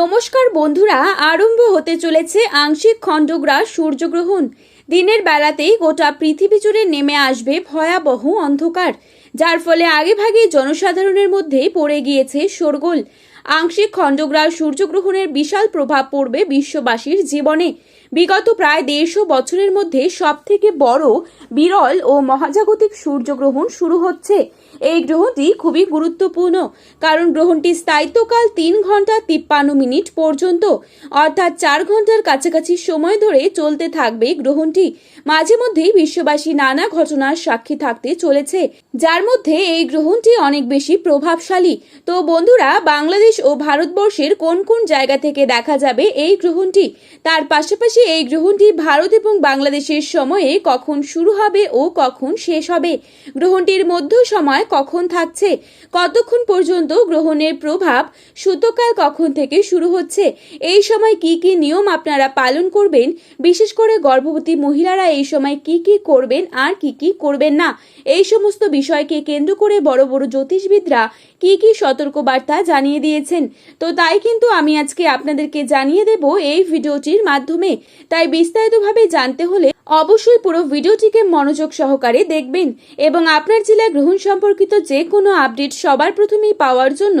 নমস্কার বন্ধুরা, আরম্ভ হতে চলেছে আংশিক খণ্ডগ্রাস সূর্যগ্রহণ। দিনের বেলাতেই গোটা পৃথিবী জুড়ে নেমে আসবে ভয়াবহ অন্ধকার। যার ফলে আগেভাগে জনসাধারণের মধ্যে পড়ে গিয়েছে শোরগোল। আংশিক খণ্ডগ্রাস সূর্যগ্রহণের বিশাল প্রভাব পড়বে বিশ্ববাসীর জীবনে। বিগত প্রায় দেড়শো বছরের মধ্যে সবথেকে বড় বিরল ও মহাজাগতিক সূর্যগ্রহণ শুরু হচ্ছে। এই গ্রহণটি খুবই গুরুত্বপূর্ণ, কারণ গ্রহণটি স্থায়িত্বকাল তিন ঘণ্টা তিপ্পান্ন মিনিট পর্যন্ত, অর্থাৎ চার ঘণ্টার কাছাকাছি সময় ধরে চলতে থাকবে গ্রহণটি। মাঝে মধ্যেই বিশ্ববাসী নানা ঘটনার সাক্ষী থাকতে চলেছে, যার মধ্যে এই গ্রহণটি অনেক বেশি প্রভাবশালী। তো বন্ধুরা, বাংলাদেশ ও ভারতবর্ষের কোন কোন জায়গা থেকে দেখা যাবে এই গ্রহণটি? তার পাশাপাশি এই গ্রহণটি ভারত এবং বাংলাদেশের সময়ে কখন শুরু হবে ও কখন শেষ হবে? গ্রহণটির মধ্য সময় কখন থাকছে? কতক্ষণ পর্যন্ত গ্রহণের প্রভাব সূতকাল কখন থেকে শুরু হচ্ছে? এই সময় কি কি নিয়ম আপনারা পালন করবেন? বিশেষ করে গর্ভবতী মহিলারা এই সময় কি কি করবেন আর কি কি করবেন না? এই সমস্ত বিষয়কে কেন্দ্র করে বড় বড় জ্যোতিষবিদরা কি কি সতর্কবার্তা জানিয়ে দিয়েছেন। তো তাই কিন্তু আমি আজকে আপনাদেরকে জানিয়ে দেব এই ভিডিওটির মাধ্যমে। তাই বিস্তারিতভাবে জানতে হলে অবশ্যই পুরো ভিডিওটিকে মনোযোগ সহকারে দেখবেন এবং আপনার জেলার গ্রহণ সম্পর্কিত যে কোনো আপডেট সবার প্রথমেই পাওয়ার জন্য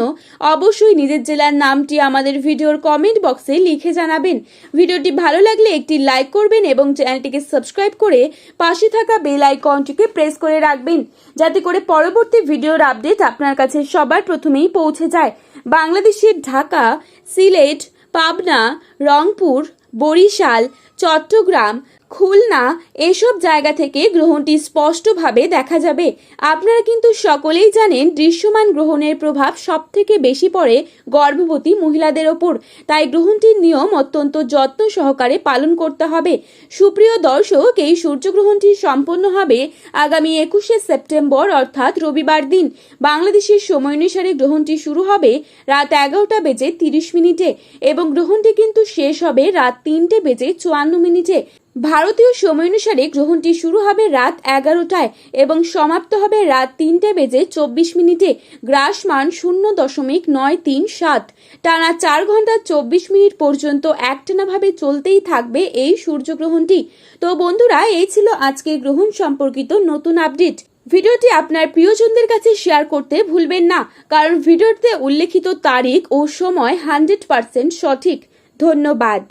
অবশ্যই নিজের জেলার নামটি আমাদের ভিডিওর কমেন্ট বক্সে লিখে জানাবেন। ভিডিওটি ভালো লাগলে একটি লাইক করবেন এবং চ্যানেলটিকে সাবস্ক্রাইব করে পাশে থাকা বেল আইকনটিকে প্রেস করে রাখবেন, যাতে করে পরবর্তী ভিডিওর আপডেট আপনার কাছে সবার প্রথমেই পৌঁছে যায়। বাংলাদেশের ঢাকা, সিলেট, পাবনা, রংপুর, বরিশাল চট্টগ্রাম, খুলনা এসব জায়গা থেকে গ্রহণটি স্পষ্টভাবে দেখা যাবে। আপনারা কিন্তু সকলেই জানেন দৃশ্যমান গ্রহণের প্রভাব সব থেকে বেশি পড়ে গর্ভবতী মহিলাদের ওপর। তাই গ্রহণটির নিয়ম অত্যন্ত যত্ন সহকারে পালন করতে হবে। সুপ্রিয় দর্শক, এই সূর্যগ্রহণটি সম্পন্ন হবে আগামী একুশে সেপ্টেম্বর, অর্থাৎ রবিবার দিন। বাংলাদেশের সময় অনুসারে গ্রহণটি শুরু হবে রাত এগারোটা বেজে তিরিশ মিনিটে এবং গ্রহণটি কিন্তু শেষ হবে রাত তিনটে বেজে চুয়ান্ন মিনিটে। ভারতীয় সময় অনুসারে গ্রহণটি শুরু হবে রাত এগারোটায় এবং সমাপ্ত হবে রাত তিনটে বেজে চব্বিশ মিনিটে। গ্রাস মান শূন্য দশমিক নয় তিন সাত। টানা চার ঘণ্টা চব্বিশ মিনিট পর্যন্ত একটানাভাবে চলতেই থাকবে এই সূর্যগ্রহণটি। তো বন্ধুরা, এই ছিল আজকের গ্রহণ সম্পর্কিত নতুন আপডেট। ভিডিওটি আপনার প্রিয়জনদের কাছে শেয়ার করতে ভুলবেন না, কারণ ভিডিওতে উল্লেখিত তারিখ ও সময় হান্ড্রেড পার্সেন্ট সঠিক। ধন্যবাদ।